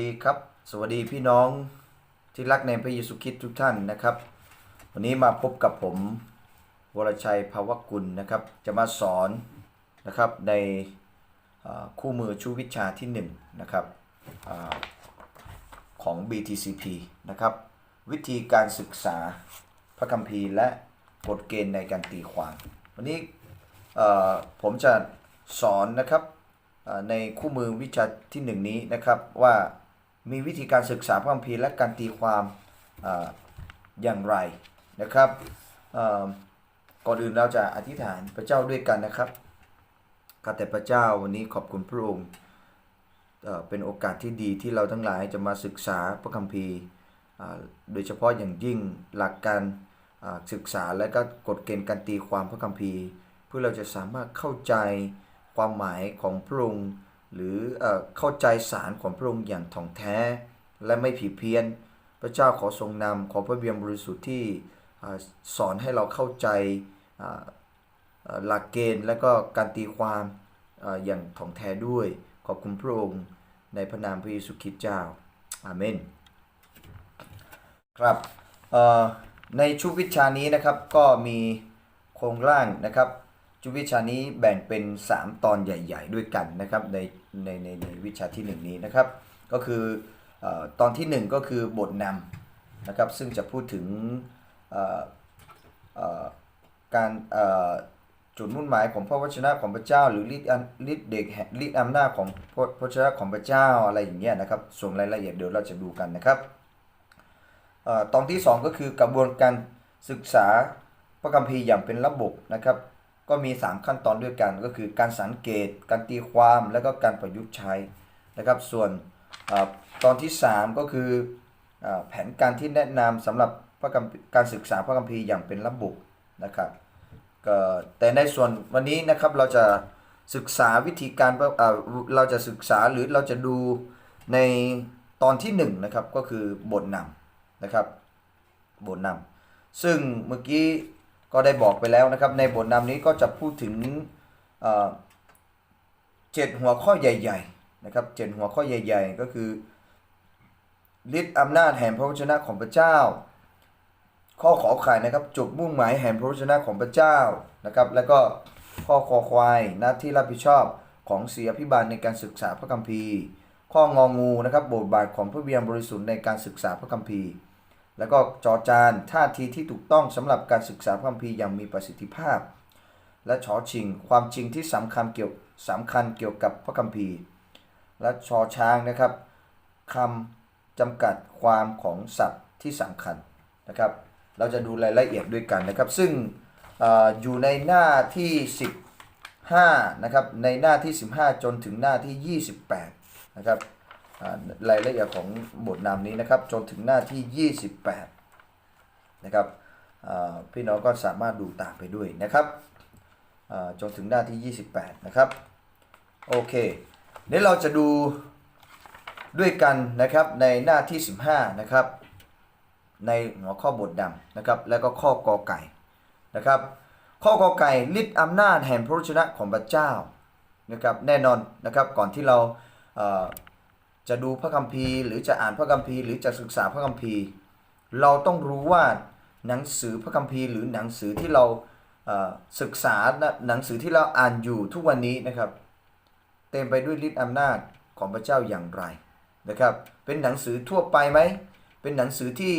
ดีครับ สวัสดีพี่น้องที่รักในพระเยซูคริสต์ทุกท่านนะครับ วันนี้มาพบกับผมวรชัยภาวกุลนะครับ จะมาสอนนะครับในคู่มือชูวิชาที่1นงนะครับอของ BTCP นะครับ วิธีการศึกษาพระคัมภีร์และกฎเกณฑ์ในการตีความ วันนี้ผมจะสอนนะครับในคู่มือวิชาที่หนึ่งนี้นะครับว่า มีวิธีการศึกษาพระคัมภีร์และการตีความออย่างไรนะครับก่อนอื่นเราจะอธิษฐานพระเจ้าด้วยกันนะครับข้าแต่พระเจ้าวันนี้ขอบคุณพระองค์เป็นโอกาสที่ดีที่เราทั้งหลายจะมาศึกษาพระคัมภีร์ โดยเฉพาะอย่างยิ่งหลักการศึกษาและก็กฎเกณฑ์การตีความพระคัมภีร์ เพื่อเราจะสามารถเข้าใจความหมายของพระองค์ หรือเอเข้าใจสารของพระองค์อย่างถ่องแท้และไม่ผิดเพี้ยน พระเจ้าขอทรงนำขอพระเบียงบริสุทธิ์ที่อสอนให้เราเข้าใจหลักเกณฑ์และก็การตีความออย่างถ่องแท้ด้วย ขอบคุณพระองค์ในพระนามพระเยซูคริสต์เจ้า อาเมน ครับในชุดวิชานี้นะครับก็มีโครงร่างนะครับ ชุดวิชานี้แบ่งเป็น 3 ตอนใหญ่ ๆ ด้วยกันนะครับในในในในวิชาที่ 1 นี้นะครับ ก็คืออตอนทีหนึ่1 ก็คือบทนำนะครับ ซึ่งจะพูดถึงการจุดมุ่งหมายของพระวจนะของพระเจ้า หรือฤทธิ์ฤทธิ์เด็กฤทธิ์อำนาจของพระวจนะของพระเจ้าอะไรอย่างเงี้ยนะครับ ส่วนรายละเอียดเดี๋ยวเราจะดูกันนะครับอตอนที่ 2 ก็คือกระบวนการศึกษาพระคัมภีร์อย่างเป็นระบบนะครับ ก็มี 3 ขั้นตอนด้วยกัน ก็คือการสังเกต การตีความแล้วก็การประยุกต์ใช้นะครับ ส่วนอตอนที่ 3 ก็คืออแผนการที่แนะนำสำหรับรการศึกษาพระคัมภีร์อย่างเป็นระบบนะครับแต่ในส่วนวันนี้นะครับเราจะศึกษาวิธีการเอ่อเราจะศึกษาหรือเราจะดูในตอนที่1นะครับก็คือบทนำนะครับบทนำซึ่งเมื่อกี้ ก็ได้บอกไปแล้วนะครับ ในบทนำนี้ก็จะพูดถึงเจ็ดหัวข้อใหญ่ ๆ นะครับเจ็ดหัวข้อใหญ่ ๆ ก็คือฤทธิ์อำนาจแห่งพระวจนะของพระเจ้า ข้อขอไข่นะครับจุดมุ่งหมายแห่งพระวจนะของพระเจ้านะครับ แล้วก็ข้อคอควายหน้าที่รับผิดชอบของเสียพิบาลในการศึกษาพระคัมภีร์ ข้ององูนะครับบทบาทของพระเบียงบริสุทธิ์ในการศึกษาพระคัมภีร์ แล้วก็จอจานท่าทีที่ถูกต้องสำหรับการศึกษาพระคัมภีร์อย่างมีประสิทธิภาพ และชอชิง ความจริงที่สำคัญเกี่ยวสำคัญเกี่ยวกับพระคัมภีร์ และชอช้างนะครับคำจำกัดความของศัพท์ที่สำคัญนะครับ เราจะดูรายละเอียดด้วยกันนะครับ ซึ่งออยู่ในหน้าที่ 15นะครับในหน้าที่ 15 จนถึงหน้าที่ 28นะครับ รายละเอียดของบทนำนี้นะครับ จนถึงหน้าที่ 28 นะครับพี่น้องก็สามารถดูตามไปด้วยนะครับจนถึงหน้าที่ 28 นะครับ โอเคเดี๋ยวเราจะดูด้วยกันนะครับในหน้าที่ 15 นะครับ ในหัวข้อบทดำนะครับ แล้วก็ข้อกอไก่นะครับ ข้อกอไก่ฤทธิ์อำนาจแห่งพระวจนะของพระเจ้านะครับ แน่นอนนะครับก่อนที่เรา จะดูพระคัมภีร์หรือจะอ่านพระคัมภีร์หรือจะศึกษาพระคัมภีร์ เราต้องรู้ว่าหนังสือพระคัมภีร์หรือหนังสือที่เราศึกษาหนังสือที่เราอ่านอยู่ทุกวันนี้นะครับ เต็มไปด้วยฤทธิ์อำนาจของพระเจ้าอย่างไรนะครับ เป็นหนังสือทั่วไปไหมเป็นหนังสือที่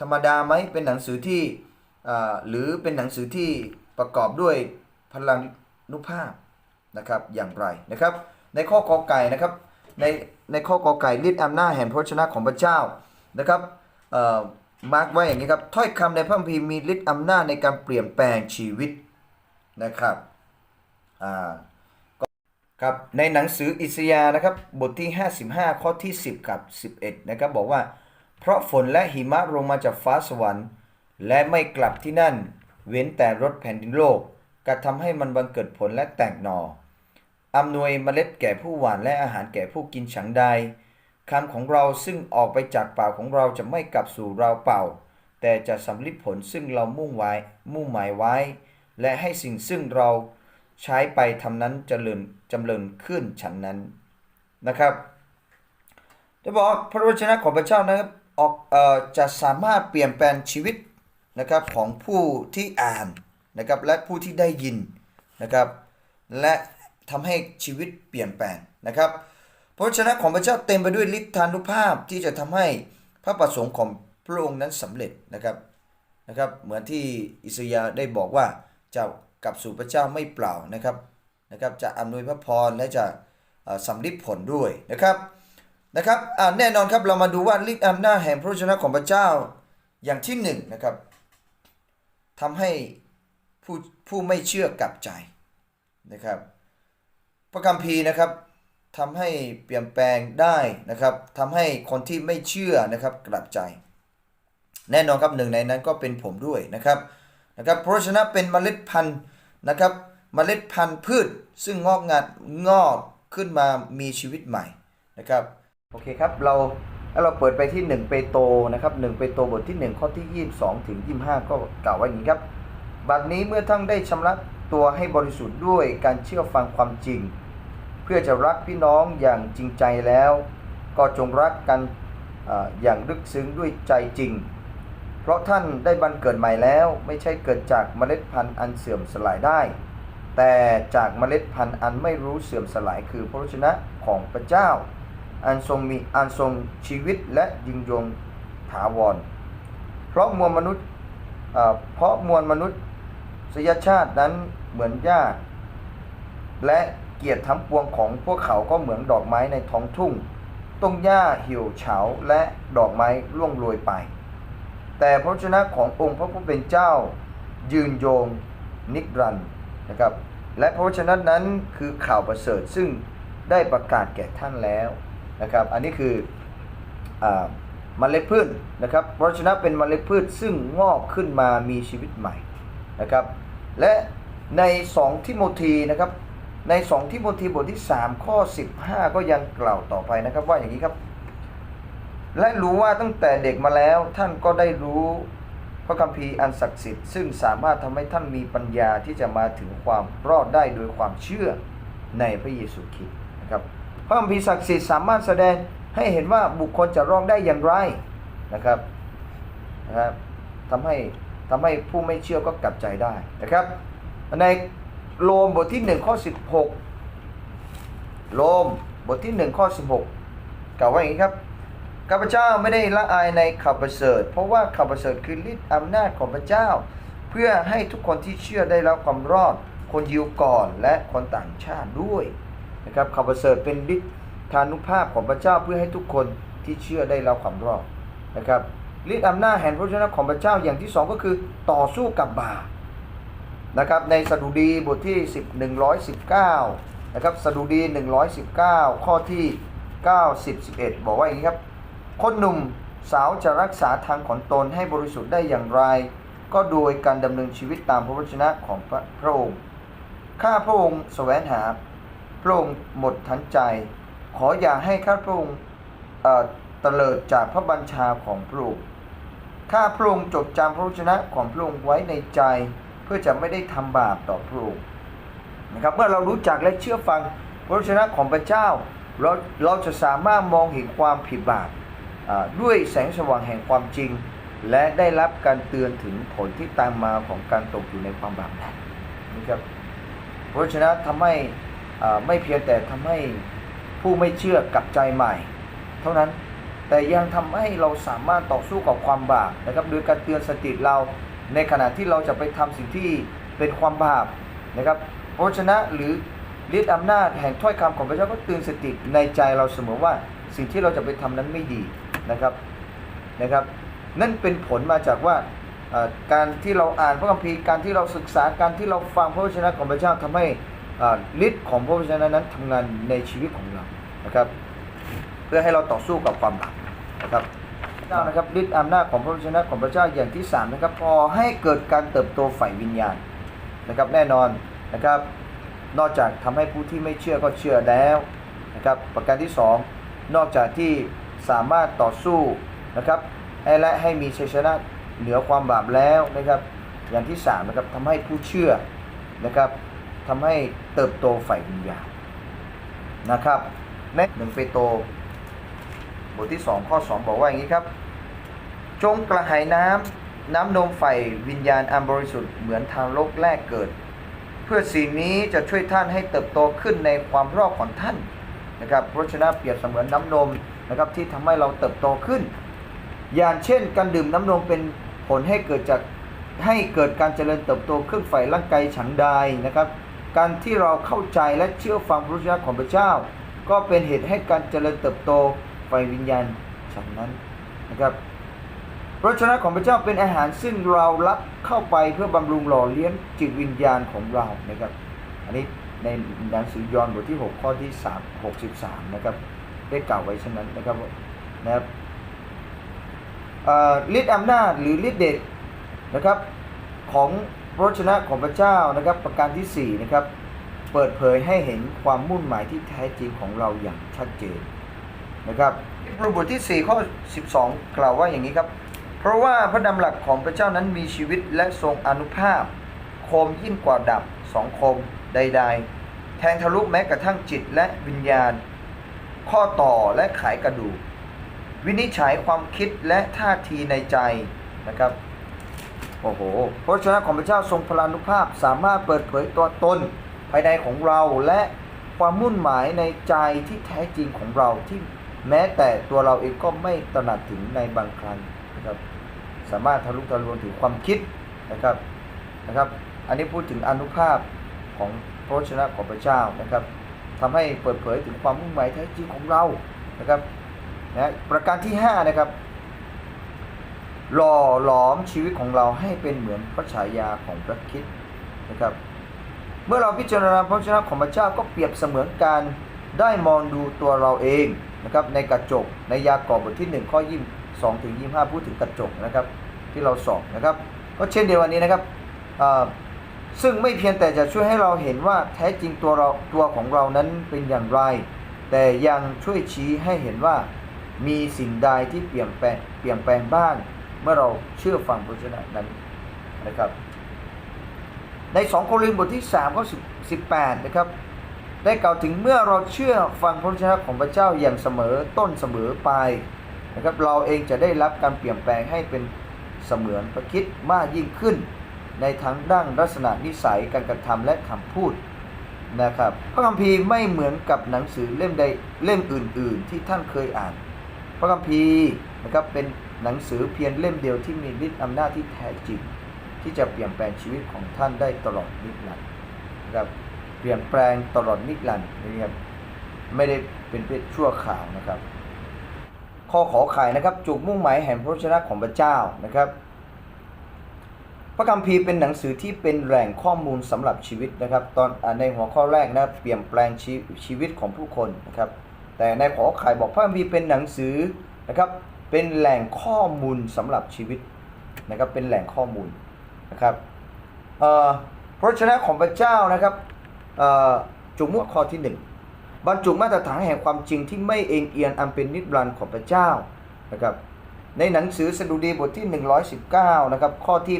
ธรรมดาไหมเป็นหนังสือที่หรือเป็นหนังสือที่ประกอบด้วยพลังนุภาพนะครับอย่างไรนะครับ ในข้อกอไก่นะครับใน ในข้อกอไก่ฤทธิ์อำนาจแห่งพระวจนะของพระเจ้านะครับมาร์กไว้อย่างนี้ครับถ้อยคำในพระคัมภีร์มีฤทธิ์อำนาจในการเปลี่ยนแปลงชีวิตนะครับอ่าก็ครับในหนังสืออิสยาห์นะครับบทที่ 55 ข้อที่ 10 กับ 11 นะครับบอกว่า เพราะฝนและหิมะลงมาจากฟ้าสวรรค์ และไม่กลับที่นั่น เว้นแต่รถแผ่นดินโลกกระทำให้มันบังเกิดผลและแตกหนออ อำนวยเมล็ดแก่ผู้หวานและอาหารแก่ผู้กินฉันใดคำของเราซึ่งออกไปจากปากของเราจะไม่กลับสู่เราเปล่า แต่จะสำลิดผลซึ่งเรามุ่งไว้มุ่งหมายไว้ และให้สิ่งซึ่งเราใช้ไปทำนั้นจเจริญจำเริญขึ้นฉันนั้นนะครับได้บอกพระวจนะของพระเจ้านะครับออกเอ่อจะสามารถเปลี่ยนแปลงชีวิตนะครับของผู้ที่อ่านนะครับและผู้ที่ได้ยินนะครับและ ทำให้ชีวิตเปลี่ยนแปลงนะครับพระวจนะของพระเจ้าเต็มไปด้วยฤทธานุภาพที่จะทำให้พระประสงค์ของพระองค์นั้นสำเร็จนะครับนะครับ เหมือนที่อิสยาได้บอกว่าจะกลับสู่พระเจ้าไม่เปล่านะครับนะครับจะอำนวยพระพรและจะสำลิดผลด้วยนะครับนะครับแน่นอนครับเรามาดูว่าฤทธิ์อำนาจแห่งพระวจนะของพระเจ้าอย่างที่หนึ่งนะครับทำให้ผู้ผู้ไม่เชื่อกลับใจนะครับ พระคัมภีร์นะครับทำให้เปลี่ยนแปลงได้นะครับทำให้คนที่ไม่เชื่อนะครับกลับใจ แน่นอนครับหนึ่งในนั้นก็เป็นผมด้วยนะครับนะครับเพราะฉะนั้นเป็นเมล็ดพันธุ์นะครับเมล็ดพันธุ์พืช ซึ่งงอกงาดงอกขึ้นมามีชีวิตใหม่นะครับโอเคครับเราแล้วเราเปิดไปที่ 1 เปโตรนะครับ1เปโตรบทที่ 1 ข้อที่ 22 ถึง 25 ก็กล่าวไว้อย่างนี้ครับ บัดนี้เมื่อท่านได้ชำระตัวให้บริสุทธิ์ด้วยการเชื่อฟังความจริง เพื่อจะรักพี่น้องอย่างจริงใจแล้ว ก็จงรักกันออย่างลึกซึ้งด้วยใจจริง เพราะท่านได้บันเกิดใหม่แล้วไม่ใช่เกิดจากเมล็ดพันธุ์อันเสื่อมสลายได้ แต่จากเมล็ดพันธุ์อันไม่รู้เสื่อมสลายคือพระวจนะของพระเจ้า อันทรงมีอันทรงชีวิตและยิงยงถาวร เพราะมวลมนุษย์เอ่อเพราะมวลมนุษย์สยชาตินั้นเหมือนหญ้าและ เกียรติทั้งปวงของพวกเขาก็เหมือนดอกไม้ในท้องทุ่งต้นหญ้าเหี่ยวเฉาและดอกไม้ร่วงโรยไป แต่พระวจนะขององค์พระผู้เป็นเจ้า ยืนโยงนิรันดร์นะครับและพระวจนะนั้นคือข่าวประเสริฐซึ่งได้ประกาศแก่ท่านแล้วนะครับอันนี้คืออาเมล็ดพืชนะครับพระวจนะเป็นเมล็ดพืชซึ่งงอกขึ้นมามีชีวิตใหม่นะครับและใน 2 ทิโมธีนะครับ ใน2ทิโมธีบทที่ 3 ข้อ 15 ก็ยังกล่าวต่อไปนะครับว่าอย่างนี้ครับ และรู้ว่าตั้งแต่เด็กมาแล้วท่านก็ได้รู้พระคัมภีร์อันศักดิ์สิทธิ์ซึ่งสามารถทำให้ท่านมีปัญญาที่จะมาถึงความรอดได้โดยความเชื่อในพระเยซูคริสต์นะครับพระคัมภีร์ศักดิ์สิทธิ์สามารถแสดงให้เห็นว่าบุคคลจะรอดได้อย่างไรนะครับนะครับทำให้ทำให้ผู้ไม่เชื่อก็กลับใจได้นะครับใน โรมบทที่1ข้อ16โรมบทที่1ข้อ16กล่าวว่าอย่างนี้ครับข้าพเจ้าไม่ได้ละอายในข่าวประเสริฐเพราะว่าข่าวประเสริฐคือฤทธิ์อำนาจของพระเจ้า เพื่อให้ทุกคนที่เชื่อได้รับความรอด คนยิวก่อนและคนต่างชาติด้วยนะครับข่าวประเสริฐเป็นฤทธานุภาพของพระเจ้าเพื่อให้ทุกคนที่เชื่อได้รับความรอดนะครับฤทธิ์อำนาจแห่งพระเจ้าของพระเจ้าอย่างที่สองก็คือต่อสู้กับบาป นะครับในสดุดีบทที่ 10 119นะครับสดุดี 119 ข้อที่ 90 11 บอกว่าอย่างนี้ครับ คนหนุ่มสาวจะรักษาทางของตนให้บริสุทธิ์ได้อย่างไร ก็โดยการดำเนินชีวิตตามพระวจนะของพระพระองค์ข้าพระองค์แสวงหาพระองค์หมดทั้งใจ ขออย่าให้ข้าพระองค์เอ่อเตลิดจากพระบัญชาของพระองค์ข้าพระองค์จดจำพระวจนะของพระองค์ไว้ในใจ เพื่อจะไม่ได้ทำบาปต่อพระองค์นะครับเมื่อเรารู้จักและเชื่อฟังพระวจนะของพระเจ้าเราเราจะสามารถมองเห็นความผิดบาปด้วยแสงสว่างแห่งความจริง และได้รับการเตือนถึงผลที่ตามมาของการตกอยู่ในความบาปนั้นนะครับพระวจนะทำให้ไม่เพียงแต่ทำให้ผู้ไม่เชื่อกลับใจใหม่ เท่านั้นแต่ยังทำให้เราสามารถต่อสู้กับความบาปนะครับโดยการเตือนสติเรา ในขณะที่เราจะไปทำสิ่งที่เป็นความบาปนะครับเพราะฉะนั้นหรือฤทธิ์อำนาจแห่งถ้อยคำของพระเจ้าก็เตือนสติในใจเราเสมอว่าสิ่งที่เราจะไปทำนั้นไม่ดีนะครับนะครับนั่นเป็นผลมาจากว่าการที่เราอ่านพระคัมภีร์การที่เราศึกษาการที่เราฟังพระวจนะของพระเจ้าทำให้ฤทธิ์ของพระวจนะนั้นทำงานในชีวิตของเรานะครับ เพื่อให้เราต่อสู้กับความบาปนะครับ เจ้านะครับฤทธิ์อำนาจของพระวจนะของพระเจ้าอย่างที่สามนะครับพอให้เกิดการเติบโตฝ่ายวิญญาณนะครับแน่นอนนะครับ นอกจากทำให้ผู้ที่ไม่เชื่อก็เชื่อแล้วนะครับประการที่สองนอกจากที่สามารถต่อสู้นะครับและให้มีชัยชนะเหนือความบาปแล้วนะครับ อย่างที่สามนะครับทำให้ผู้เชื่อนะครับทำให้เติบโตฝ่ายวิญญาณนะครับในหนึ่งเปโตรบทที่ 2 ข้อ 2 บอกว่าอย่างนี้ครับ จงกระหายน้ำน้ำนมไฟวิญญาณอันบริสุทธิ์เหมือนทางโลกแรกเกิด เพื่อสิ่งนี้จะช่วยท่านให้เติบโตขึ้นในความรอดของท่านนะครับพระชนะเปรียบเสมือนน้ำนมนะครับที่ทำให้เราเติบโตขึ้น อย่างเช่น การดื่มน้ำนมเป็นผลให้เกิดจากให้เกิดการเจริญเติบโตเครื่องไฟร่างกายฉันใดนะครับ การที่เราเข้าใจและเชื่อฟังพระวจนะของพระเจ้า ก็เป็นเหตุให้การเจริญเติบโตไฟวิญญาณฉันนั้นนะครับ พระวจนะของพระเจ้าเป็นอาหารซึ่งเรารับเข้าไปเพื่อบำรุงหล่อเลี้ยงจิตวิญญาณของเรานะครับ อันนี้ในหนังสือยอห์นบทที่ 6 ข้อที่ 3 63 นะครับ ได้กล่าวไว้เช่นนั้นนะครับนะครับฤทธิ์อำนาจหรือฤทธิ์เดชนะครับของพระวจนะของพระเจ้านะครับ ประการที่ 4 นะครับ เปิดเผยให้เห็นความมุ่งหมายที่แท้จริงของเราอย่างชัดเจนนะครับพระบทที่ 4 ข้อ 12 กล่าวว่าอย่างนี้ครับ เพราะว่าพระดำหลักของพระเจ้านั้นมีชีวิตและทรงอนุภาพ คมยิ่งกว่าดับสองคมใด ๆ แทงทะลุแม้กระทั่งจิตและวิญญาณ ข้อต่อและไขกระดูก วินิจฉัยความคิดและท่าทีในใจนะครับโอ้โหพระชนะของพระเจ้าทรงพลานุภาพสามารถเปิดเผยตัวตนภายในของเราและความมุ่งหมายในใจที่แท้จริงของเราที่แม้แต่ตัวเราเองก็ไม่ตระหนักถึงในบางครั้ง สามารถทะลุทะลวงถึงความคิดนะครับนะครับ อันนี้พูดถึงอนุภาพของพระวจนะของพระเจ้านะครับทำให้เปิดเผยถึงความมุ่งหมายแท้จริงของเรานะครับนะประการที่5นะครับหล่อหลอมชีวิตของเราให้เป็นเหมือนพระฉายาของพระคิดนะครับ เมื่อเราพิจารณาพระวจนะของพระเจ้าก็เปรียบเสมือนการได้มองดูตัวเราเองนะครับในกระจกในยากอบบทที่ 1 ข้อ 22 ถึง 25 พูดถึงกระจกนะครับ ที่เราสอบนะครับ ก็เช่นเดียวกันนี้นะครับซึ่งไม่เพียงแต่จะช่วยให้เราเห็นว่าแท้จริงตัวเราตัวของเรานั้นเป็นอย่างไร แต่ยังช่วยชี้ให้เห็นว่ามีสิ่งใดที่เปลี่ยนแปลงเปลี่ยนแปลงบ้างเมื่อเราเชื่อฟังพระวจนะนั้นนะครับ ใน 2 โครินธ์บทที่3ข้อ18 นะครับ ได้กล่าวถึงเมื่อเราเชื่อฟังพระวจนะของพระเจ้าอย่างเสมอต้นเสมอไปนะครับ เราเองจะได้รับการเปลี่ยนแปลงให้เป็น เสมือนพระคิดมากยิ่งขึ้น ในทั้งด้านลักษณะนิสัยการกระทำและคำพูดนะครับพระคัมภีร์ไม่เหมือนกับหนังสือเล่มใดเล่มอื่น ๆ ที่ท่านเคยอ่าน พระคัมภีร์นะครับเป็นหนังสือเพียงเล่มเดียวที่มีฤทธิ์อำนาจที่แท้จริง ที่จะเปลี่ยนแปลงชีวิตของท่านได้ตลอดนิรันดร์นะครับเปลี่ยนแปลงตลอดนิรันดร์นะครับไม่ได้เป็นเพียงชั่วข่าวนะครับ ข้อขอไข่นะครับจุดมุ่งหมายแห่งพระวจนะของพระเจ้านะครับ พระคัมภีร์เป็นหนังสือที่เป็นแหล่งข้อมูลสำหรับชีวิตนะครับ ตอนในหัวข้อแรกนะเปลี่ยนแปลงชีชีวิตของผู้คนนะครับ แต่ในขอไข่บอกพระคัมภีร์เป็นหนังสือนะครับ เป็นแหล่งข้อมูลสำหรับชีวิตนะครับ เป็นแหล่งข้อมูลนะครับพระวจนะของพระเจ้านะครับเอ่อจุมุข้อที่หนึ่ง บรรจุมาตรฐานแห่งความจริงที่ไม่เอ็นเอียงอันเป็นนิรันดร์ของพระเจ้านะครับในหนังสือสดุดีบทที่ 119นะครับข้อที่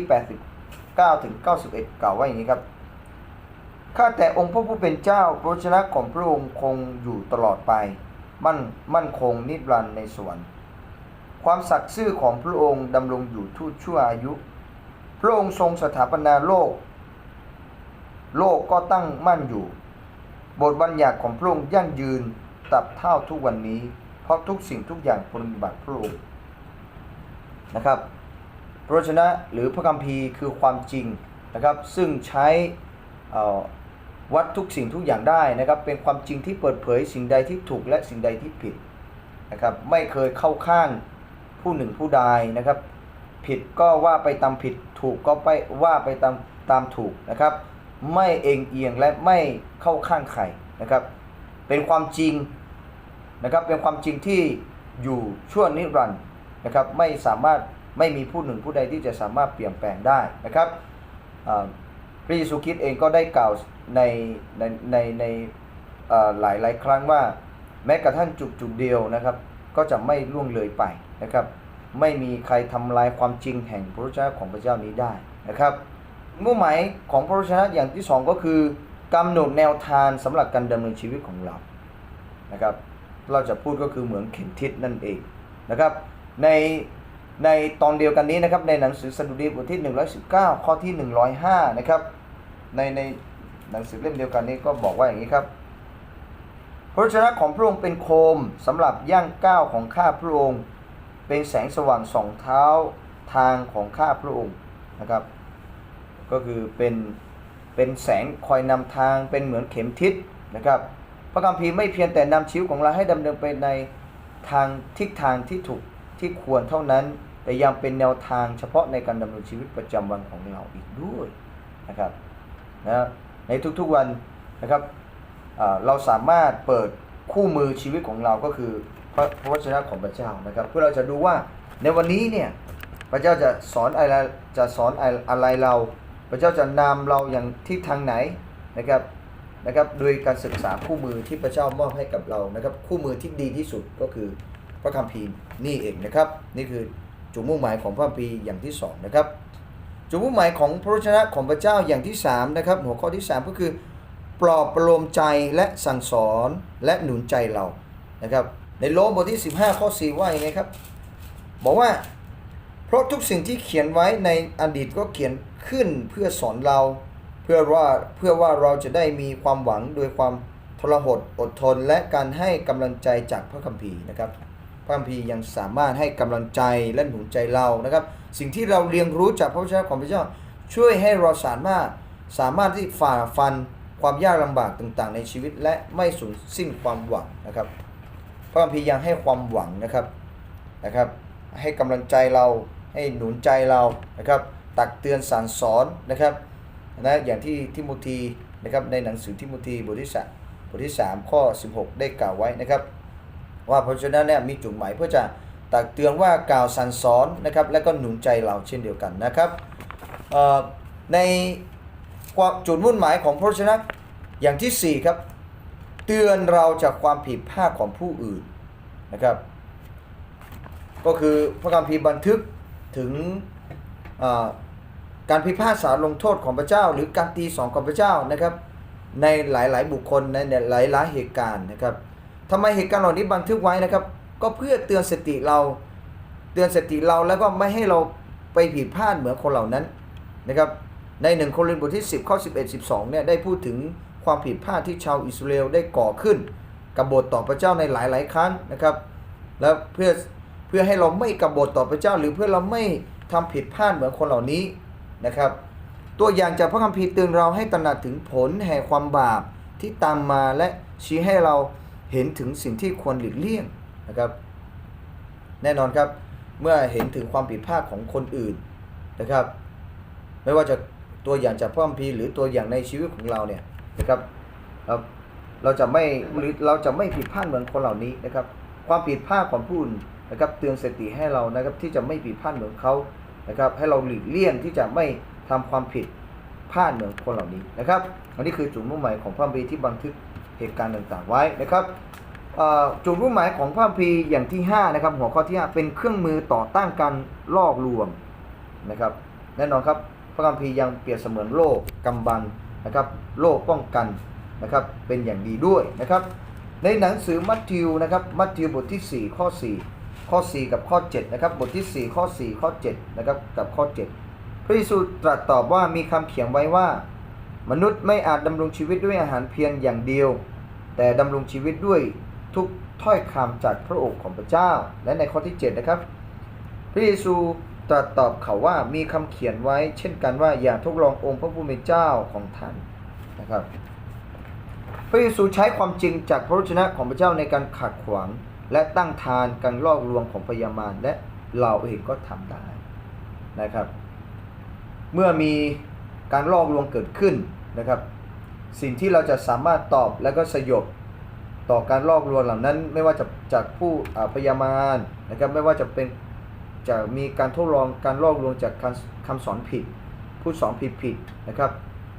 89ถึง91 กล่าวว่าอย่างนี้ครับข้าแต่องค์พระผู้เป็นเจ้าพระวจนะของพระองค์คงอยู่ตลอดไป มั่นมั่นคงนิรันดร์ในสวรรค์ความศักดิ์ซื่อของพระองค์ดำรงอยู่ทุกชั่วอายุ พระองค์ทรงสถาปนาโลก โลกก็ตั้งมั่นอยู่ บทบัญญัติของพระองค์ยั่งยืนตับเท่าทุกวันนี้ เพราะทุกสิ่งทุกอย่างปฏิบัติพระองค์นะครับพระวจนะหรือพระคัมภีร์คือความจริงนะครับ ซึ่งใช้วัดทุกสิ่งทุกอย่างได้นะครับ เป็นความจริงที่เปิดเผยสิ่งใดที่ถูกและสิ่งใดที่ผิดนะครับไม่เคยเข้าข้างผู้หนึ่งผู้ใดนะครับ ผิดก็ว่าไปตามผิดถูกก็ไปว่าไปตามตามถูกนะครับ ไม่เองเอียงและไม่เข้าข้างใครนะครับ เป็นความจริงนะครับเป็นความจริงที่อยู่ชั่วนิรันดร์นะครับไม่สามารถไม่มีผู้หนึ่งผู้ใดที่จะสามารถเปลี่ยนแปลงได้นะครับพระเยซูคริสต์เองก็ได้กล่าวในในในในหลายหลายครั้งว่า แม้กระทั่งจุดจุดเดียวนะครับ ก็จะไม่ล่วงเลยไปนะครับ ไม่มีใครทำลายความจริงแห่งพระวจนะของพระเจ้านี้ได้นะครับ มุ่งหมายของพระวจนะอย่างที่สองก็คือกำหนดแนวทางสำหรับการดำเนินชีวิตของเรานะครับเราจะพูดก็คือเหมืองเข็มทิศนั่นเองนะครับในในตอนเดียวกันนี้นะครับในหนังสือสดุดีบทที่ 119 ข้อที่ 105 นะครับในในหนังสือเล่มเดียวกันนี้ก็บอกว่าอย่างนี้ครับ พระชนะของพระองค์เป็นโคมสำหรับย่างก้าวของข้าพระองค์ เป็นแสงสว่างสองเท้าทางของข้าพระองค์นะครับ ก็คือเป็นเป็นแสงคอยนำทางเป็นเหมือนเข็มทิศนะครับ พระคัมภีร์ไม่เพียงแต่นำชีวิตของเราให้ดำเนินไปในทางทิศทางที่ถูกที่ควรเท่านั้น แต่ยังเป็นแนวทางเฉพาะในการดำเนินชีวิตประจำวันของเราอีกด้วยนะครับนะในทุกๆวันนะครับเราสามารถเปิดคู่มือชีวิตของเราก็คือพระพระวจนะของพระเจ้านะครับ เพื่อเราจะดูว่าในวันนี้เนี่ยพระเจ้าจะสอนอะไรจะสอนอะไรเรา พระเจ้าจะนำเราอย่างทิศทางไหนนะครับนะครับโดยการศึกษาคู่มือที่พระเจ้ามอบให้กับเรานะครับคู่มือที่ดีที่สุดก็คือพระคัมภีร์นี่เองนะครับ นี่คือจุดมุ่งหมายของพระคัมภีร์อย่างที่สองนะครับจุดมุ่งหมายของพระวจนะของพระเจ้าอย่างที่สามนะครับหัวข้อที่สามก็คือ ปลอบประโลมใจและสั่งสอนและหนุนใจเรานะครับในโลมบทที่ 15 ข้อ 4 ว่าอย่างไงครับ บอกว่า เพราะทุกสิ่งที่เขียนไว้ในอดีตก็เขียน ขึ้นเพื่อสอนเรา เพื่อว่าเพื่อว่าเราจะได้มีความหวังโดยความทรหดอดทน และการให้กำลังใจจากพระคัมภีร์นะครับ พระคัมภีร์ยังสามารถให้กำลังใจและหนุนใจเรานะครับ สิ่งที่เราเรียนรู้จากพระวจนะของพระเจ้า ช่วยให้เราสามารถสามารถที่ฝ่าฟันความยากลำบากต่างๆ ในชีวิต และไม่สูญสิ้นความหวังนะครับ พระคัมภีร์ยังให้ความหวังนะครับนะครับ ให้กำลังใจเราให้หนุนใจเรานะครับ ตักเตือนสอนสอนนะครับนะอย่างที่ทิโมธีนะครับในหนังสือทิโมธีบทที่สามบทที่ 3 ข้อ 16 ได้กล่าวไว้นะครับ ว่าเพราะฉะนั้นเนี่ยมีจุดหมายเพื่อจะตักเตือนว่ากล่าวสั่นสอนนะครับและก็หนุนใจเราเช่นเดียวกันนะครับในความจุดมุ่งหมายของพระชนะอย่างที่ 4 ครับ เตือนเราจากความผิดพลาดของผู้อื่นนะครับ ก็คือพระคัมภีร์บันทึกถึงอ่อ การพิพากษาลงโทษของพระเจ้า หรือการตีสอนของพระเจ้านะครับ ในหลายๆ บุคคลในหลายๆเหตุการณ์นะครับทำไมเหตุการณ์เหล่านี้บันทึกไว้นะครับ ก็เพื่อเตือนสติเรา เตือนสติเราแล้วก็ไม่ให้เราไปผิดพลาดเหมือนคนเหล่านั้นนะครับ ในหนึ่งโครินธ์บทที่ 10 ข้อ 11 12 เนี่ยได้พูดถึงความผิดพลาดที่ชาวอิสราเอลได้ก่อขึ้นกบฏต่อพระเจ้าในหลาย ๆ ครั้งนะครับ แล้วเพื่อเพื่อให้เราไม่กบฏต่อพระเจ้า หรือเพื่อเราไม่ทำผิดพลาดเหมือนคนเหล่านี้ นะครับ ตัวอย่างจากพระคัมภีร์เตือนเราให้ตระหนักถึงผลแห่งความบาปที่ตามมาและชี้ให้เราเห็นถึงสิ่งที่ควรหลีกเลี่ยงนะครับ แน่นอนครับเมื่อเห็นถึงความผิดพลาดของคนอื่นนะครับ ไม่ว่าจะตัวอย่างจากพระคัมภีร์หรือตัวอย่างในชีวิตของเราเนี่ยนะครับเราเราจะไม่หรือเราจะไม่ผิดพลาดเหมือนคนเหล่านี้นะครับ ความผิดพลาดของผู้อื่นนะครับ เตือนสติให้เรานะครับที่จะไม่ผิดพลาดเหมือนเขา นะครับ ให้เราหลีกเลี่ยงที่จะไม่ทำความผิดพลาดเหมือนคนเหล่านี้นะครับ อันนี้คือจุดมุ่งหมายของพระคัมภีที่บันทึกเหตุการณ์ต่างๆไว้นะครับจุดมุ่งหมายของพระคัมภีอย่างที่5นะครับหัวข้อที่ 5 เป็นเครื่องมือต่อต้านการลอกลวงนะครับแน่นอนครับพระคัมภีร์ยังเปรียบเสมือนโล่กำบังนะครับโล่ป้องกันนะครับเป็นอย่างดีด้วยนะครับในหนังสือมัทธิวนะครับมัทธิวบทที่ 4 ข้อ 4 ข้อ 4 กับข้อ7นะครับบทที่ 4 ข้อ 4 ข้อ7นะครับกับข้อ 7 พระเยซูตรัสตอบว่ามีคำเขียนไว้ว่า มนุษย์ไม่อาจดำรงชีวิตด้วยอาหารเพียงอย่างเดียว แต่ดำรงชีวิตด้วยทุกถ้อยคำจากพระโอษฐ์ของพระเจ้า และในข้อที่7นะครับพระเยซูตรัสตอบเขาว่ามีคำเขียนไว้ เช่นกันว่าอย่าทดลององค์พระผู้เป็นเจ้าของท่านนะครับพระเยซูใช้ความจริงจากพระวจนะของพระเจ้าในการขัดขวาง และตั้งทานการลอกลวงของพยามารและเราเองก็ทำได้นะครับ เมื่อมีการลอกลวงเกิดขึ้นนะครับ สิ่งที่เราจะสามารถตอบและก็สยบต่อการลอกลวงเหล่านั้น ไม่ว่าจะจากผู้พยามารนะครับไม่ว่าจะเป็นจะมีการทดลองการลอกลวงจากคำสอนผิด ผู้สอนผิดผิดนะครับ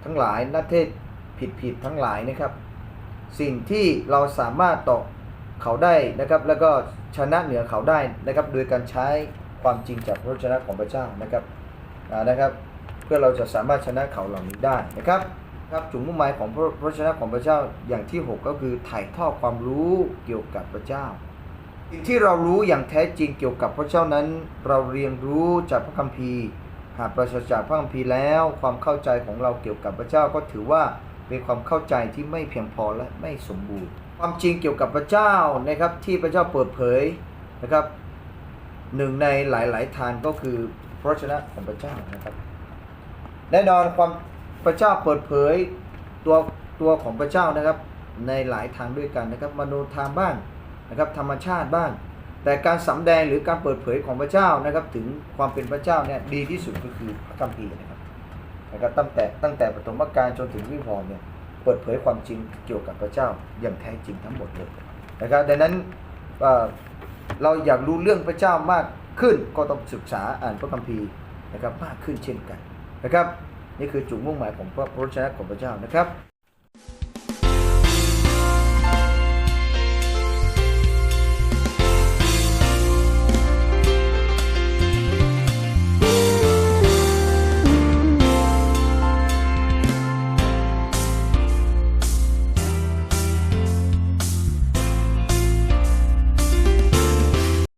ทั้งหลายนักเทศผิดผิดทั้งหลายนะครับ สิ่งที่เราสามารถต่อ เขาได้นะครับ แล้วก็ชนะเหนือเขาได้นะครับ โดยการใช้ความจริงจากพระวจนะของพระเจ้านะครับนะครับ เพื่อเราจะสามารถชนะเขาเหล่านี้ได้นะครับครับจุดมุ่งหมายของพระพระชนะของพระเจ้าอย่างที่ 6 ก็คือถ่ายทอดความรู้เกี่ยวกับพระเจ้าสิ่งที่เรารู้อย่างแท้จริงเกี่ยวกับพระเจ้านั้น เราเรียนรู้จากพระคัมภีร์ หากปราศจากพระคัมภีร์แล้ว ความเข้าใจของเราเกี่ยวกับพระเจ้าก็ถือว่าเป็นความเข้าใจที่ไม่เพียงพอและไม่สมบูรณ์ ความจริงเกี่ยวกับพระเจ้านะครับที่พระเจ้าเปิดเผยนะครับหนึ่งในหลาย ๆ ทางก็คือพระชนะของพระเจ้านะครับแน่นอนความพระเจ้าเปิดเผยตัวตัวของพระเจ้านะครับ ในหลายทางด้วยกันนะครับมโนธรรมบ้างนะครับธรรมชาติบ้าง แต่การสำแดงหรือการเปิดเผยของพระเจ้านะครับ ถึงความเป็นพระเจ้าเนี่ยดีที่สุดก็คือพระคัมภีร์นะครับนะครับตั้งแต่ตั้งแต่ปฐมกาลจนถึงวิวรณ์เนี่ย เปิดเผยความจริงเกี่ยวกับพระเจ้าอย่างแท้จริงทั้งหมดเลยนะครับดังนั้นเเราอยากรู้เรื่องพระเจ้ามากขึ้นก็ต้องศึกษาอ่านพระคัมภีร์นะครับมากขึ้นเช่นกันนะครับนี่คือจุดมุ่งหมายของพระพระชนะของพระเจ้านะครับ